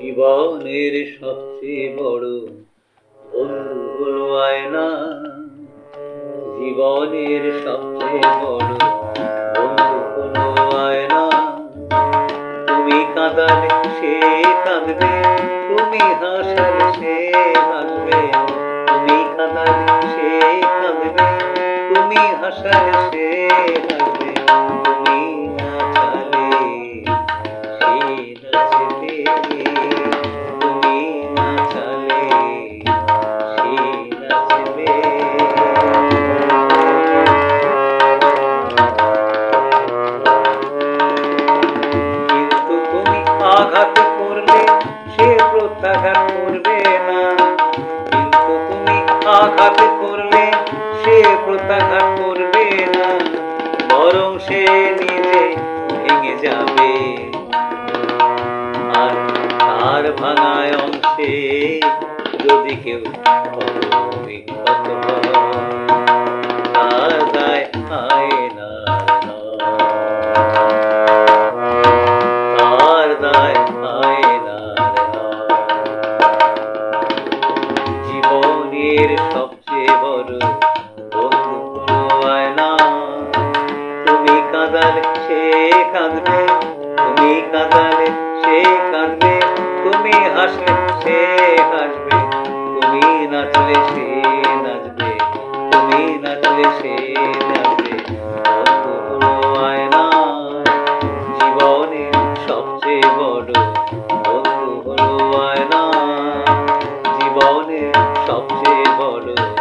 জীবনের সবচেয়ে বড় বন্ধু হলো আয়না। জীবনের সবচেয়ে বড় বন্ধু হলো আয়না। তুমি কাঁদালে সে কাঁদবে, তুমি হাসালে সে হাসবে। তুমি কাঁদালে সে কাঁদবে, তুমি হাসালে সে হাসবে। আঘাত করলে, সে প্রত্যাঘাত করবে না। কিন্তু তুমি আঘাত করলে, সে প্রত্যাঘাত করবে না। বরং সে নিজে ভেঙে যাবে। আর তার ভাঙায় অংশে যদি কেউ জীবনের সবচেয়ে বড় আয়না। তুমি কাঁদালে সে কাঁদবে, তুমি কাঁদালে সে কাঁদবে, তুমি তুমি নাচলে সে নাচবে, তুমি নাচলে সে সবচেয়ে বড়